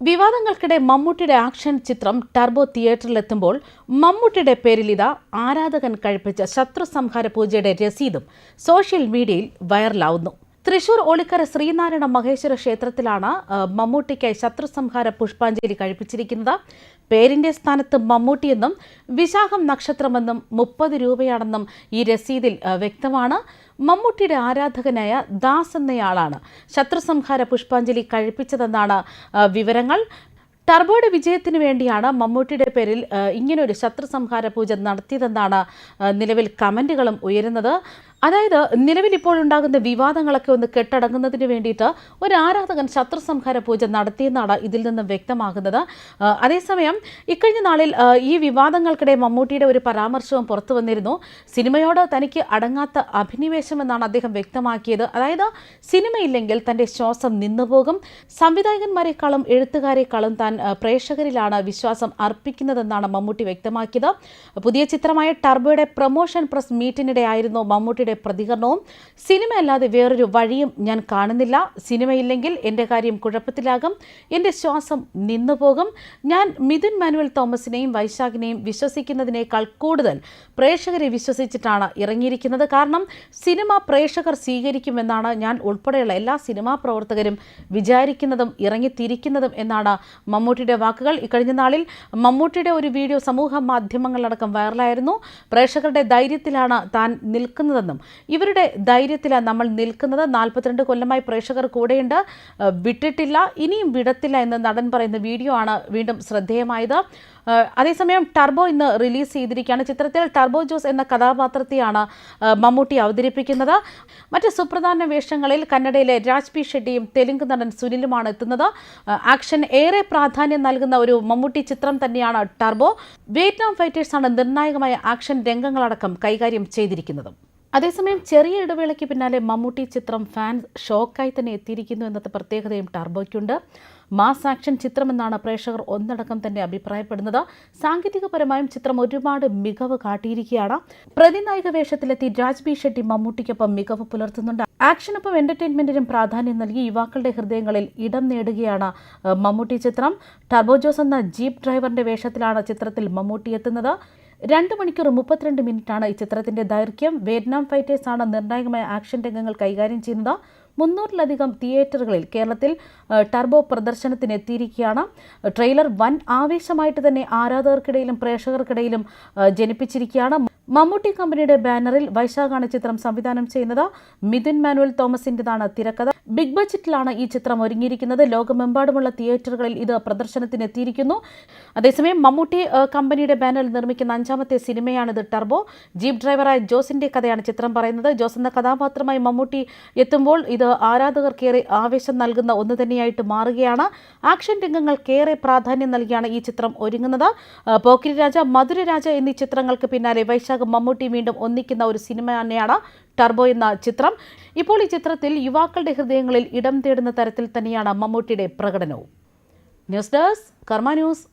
വിവാദങ്ങൾക്കിടെ മമ്മൂട്ടിയുടെ ആക്ഷൻ ചിത്രം ടർബോ തിയേറ്ററിലെത്തുമ്പോൾ മമ്മൂട്ടിയുടെ പേരിൽ ഇതാ ആരാധകൻ കഴിപ്പിച്ച ശത്രു സംഹാര പൂജയുടെ രസീതും സോഷ്യൽ മീഡിയയിൽ വൈറലാവുന്നു. തൃശൂർ ഒളിക്കര ശ്രീനാരായണ മഹേശ്വര ക്ഷേത്രത്തിലാണ് മമ്മൂട്ടിക്കായി ശത്രുസംഹാര പുഷ്പാഞ്ജലി കഴിപ്പിച്ചിരിക്കുന്നത്. പേരിന്റെ സ്ഥാനത്ത് മമ്മൂട്ടിയെന്നും വിശാഖം നക്ഷത്രമെന്നും മുപ്പത് രൂപയാണെന്നും ഈ രസീതിൽ വ്യക്തമാണ്. മമ്മൂട്ടിയുടെ ആരാധകനായ ദാസ് എന്നയാളാണ് ശത്രുസംഹാര പുഷ്പാഞ്ജലി കഴിപ്പിച്ചതെന്നാണ് വിവരങ്ങൾ. ടർബോയുടെ വിജയത്തിന് വേണ്ടിയാണ് മമ്മൂട്ടിയുടെ പേരിൽ ഇങ്ങനൊരു ശത്രുസംഹാര പൂജ നടത്തിയതെന്നാണ് നിലവിൽ കമന്റുകളും ഉയരുന്നത്. അതായത് നിലവിൽ ഇപ്പോൾ ഉണ്ടാകുന്ന വിവാദങ്ങളൊക്കെ ഒന്ന് കെട്ടടങ്ങുന്നതിന് വേണ്ടിയിട്ട് ഒരു ആരാധകൻ ശത്രുസംഹാര പൂജ നടത്തിയെന്നാണ് ഇതിൽ നിന്ന് വ്യക്തമാകുന്നത്. അതേസമയം ഇക്കഴിഞ്ഞ നാളിൽ ഈ വിവാദങ്ങൾക്കിടെ മമ്മൂട്ടിയുടെ ഒരു പരാമർശവും പുറത്തു വന്നിരുന്നു. സിനിമയോട് തനിക്ക് അടങ്ങാത്ത അഭിനിവേശം എന്നാണ് അദ്ദേഹം വ്യക്തമാക്കിയത്. അതായത് സിനിമയില്ലെങ്കിൽ തന്റെ ശ്വാസം നിന്നുപോകും. സംവിധായകന്മാരെക്കാളും എഴുത്തുകാരെക്കാളും താൻ പ്രേക്ഷകരിലാണ് വിശ്വാസം അർപ്പിക്കുന്നതെന്നാണ് മമ്മൂട്ടി വ്യക്തമാക്കിയത്. പുതിയ ചിത്രമായ ടർബോയുടെ പ്രൊമോഷൻ പ്രസ് മീറ്റിനിടെ ആയിരുന്നു മമ്മൂട്ടിയുടെ പ്രതികരണവും സിനിമ അല്ലാതെ വേറൊരു വഴിയും ഞാൻ കാണുന്നില്ല. സിനിമയില്ലെങ്കിൽ എന്റെ കാര്യം കുഴപ്പത്തിലാകും. എന്റെ ശ്വാസം നിന്നുപോകും. ഞാൻ മിഥുൻ മാനുവൽ തോമസിനെയും വൈശാഖിനെയും വിശ്വസിക്കുന്നതിനേക്കാൾ കൂടുതൽ പ്രേക്ഷകരെ വിശ്വസിച്ചിട്ടാണ് ഇറങ്ങിയിരിക്കുന്നത്. കാരണം സിനിമ പ്രേക്ഷകർ സ്വീകരിക്കുമെന്നാണ് ഞാൻ ഉൾപ്പെടെയുള്ള എല്ലാ സിനിമാ പ്രവർത്തകരും വിചാരിക്കുന്നതും ഇറങ്ങിത്തിരിക്കുന്നതും എന്നാണ് മമ്മൂട്ടിയുടെ വാക്കുകൾ. ഇക്കഴിഞ്ഞ നാളിൽ മമ്മൂട്ടിയുടെ ഒരു വീഡിയോ സമൂഹ മാധ്യമങ്ങളിലടക്കം വൈറലായിരുന്നു. പ്രേക്ഷകരുടെ ധൈര്യത്തിലാണ് താൻ നിൽക്കുന്നതെന്നും ഇവരുടെ ധൈര്യത്തിലാണ് നമ്മൾ നിൽക്കുന്നത്. നാൽപ്പത്തിരണ്ട് കൊല്ലമായി പ്രേക്ഷകർ കൂടെയുണ്ട്. വിട്ടിട്ടില്ല ഇനിയും വിടത്തില്ല എന്ന് നടൻ പറയുന്ന വീഡിയോ ആണ് വീണ്ടും ശ്രദ്ധേയമായത്. അതേസമയം ടർബോ ഇന്ന് റിലീസ് ചെയ്തിരിക്കുകയാണ്. ചിത്രത്തിൽ ടർബോ ജോസ് എന്ന കഥാപാത്രത്തെയാണ് മമ്മൂട്ടി അവതരിപ്പിക്കുന്നത്. മറ്റ് സുപ്രധാന വേഷങ്ങളിൽ കന്നഡയിലെ രാജ് പി ഷെട്ടിയും തെലുങ്ക് നടൻ സുനിലുമാണ് എത്തുന്നത്. ആക്ഷൻ ഏറെ പ്രാധാന്യം നൽകുന്ന ഒരു മമ്മൂട്ടി ചിത്രം തന്നെയാണ് ടർബോ. വിയറ്റ്നാം ഫൈറ്റേഴ്സാണ് നിർണായകമായ ആക്ഷൻ രംഗങ്ങളടക്കം കൈകാര്യം ചെയ്തിരിക്കുന്നത്. അതേസമയം ചെറിയ ഇടവേളയ്ക്ക് പിന്നാലെ മമ്മൂട്ടി ചിത്രം ഫാൻസ് ഷോക്കായി തന്നെ എത്തിയിരിക്കുന്നു എന്നത് പ്രത്യേകതയും ടർബോയ്ക്കുണ്ട്. മാസ് ആക്ഷൻ ചിത്രമെന്നാണ് പ്രേക്ഷകർ ഒന്നടക്കം തന്നെ അഭിപ്രായപ്പെടുന്നത്. സാങ്കേതികപരമായും ചിത്രം ഒരുപാട് മികവ് കാട്ടിയിരിക്കുകയാണ്. പ്രതിനായക വേഷത്തിലെത്തി രാജ്ബി ഷെട്ടി മമ്മൂട്ടിക്കൊപ്പം മികവ് പുലർത്തുന്നുണ്ട്. ആക്ഷനൊപ്പം എന്റർടൈൻമെന്റിനും പ്രാധാന്യം നൽകി യുവാക്കളുടെ ഹൃദയങ്ങളിൽ ഇടം നേടുകയാണ് മമ്മൂട്ടി ചിത്രം. ടർബോ ജോസ് എന്ന ജീപ്പ് ഡ്രൈവറിന്റെ വേഷത്തിലാണ് ചിത്രത്തിൽ മമ്മൂട്ടി എത്തുന്നത്. രണ്ട് മണിക്കൂർ മുപ്പത്തിരണ്ട് മിനിറ്റാണ് ഈ ചിത്രത്തിന്റെ ദൈർഘ്യം. വിയറ്റ്നാം ഫൈറ്റേഴ്സാണ് നിർണായകമായ ആക്ഷൻ രംഗങ്ങൾ കൈകാര്യം ചെയ്യുന്നത്. മുന്നൂറിലധികം തിയേറ്ററുകളിൽ കേരളത്തിൽ ടർബോ പ്രദർശനത്തിന് എത്തിയിരിക്കുകയാണ് ട്രെയിലർ വൻ ആവേശമായിട്ട് തന്നെ ആരാധകർക്കിടയിലും പ്രേക്ഷകർക്കിടയിലും ജനിപ്പിച്ചിരിക്കുകയാണ്. മമ്മൂട്ടി കമ്പനിയുടെ ബാനറിൽ വൈശാഖാണ് ചിത്രം സംവിധാനം ചെയ്യുന്നത്. മിഥുൻ മാനുവൽ തോമസിന്റേതാണ് തിരക്കഥ. ബിഗ് ബജറ്റിലാണ് ഈ ചിത്രം ഒരുങ്ങിയിരിക്കുന്നത്. ലോകമെമ്പാടുമുള്ള തിയേറ്ററുകളിൽ ഇത് പ്രദർശനത്തിന് എത്തിയിരിക്കുന്നു അതേസമയം മമ്മൂട്ടി കമ്പനിയുടെ ബാനറിൽ നിർമ്മിക്കുന്ന അഞ്ചാമത്തെ സിനിമയാണിത് ടർബോ. ജീപ്പ് ഡ്രൈവറായ ജോസിന്റെ കഥയാണ് ചിത്രം പറയുന്നത്. ജോസ് എന്ന കഥാപാത്രമായി മമ്മൂട്ടി എത്തുമ്പോൾ ഇത് ആരാധകർക്കേറെ ആവേശം നൽകുന്ന ഒന്ന് തന്നെയായിട്ട് മാറുകയാണ്. ആക്ഷൻ രംഗങ്ങൾക്കേറെ പ്രാധാന്യം നൽകിയാണ് ഈ ചിത്രം ഒരുങ്ങുന്നത്. പോക്കിരി രാജ മധുരരാജ എന്നീ ചിത്രങ്ങൾക്ക് പിന്നാലെ വൈശാഖ് മമ്മൂട്ടി വീണ്ടും ഒന്നിക്കുന്ന ഒരു സിനിമ തന്നെയാണ് ടർബോ എന്ന ചിത്രം. ഇപ്പോൾ ഈ ചിത്രത്തിൽ യുവാക്കളുടെ ഹൃദയങ്ങളിൽ ഇടം തേടുന്ന തരത്തിൽ തന്നെയാണ് മമ്മൂട്ടിയുടെ പ്രകടനവും. News desk Karma news.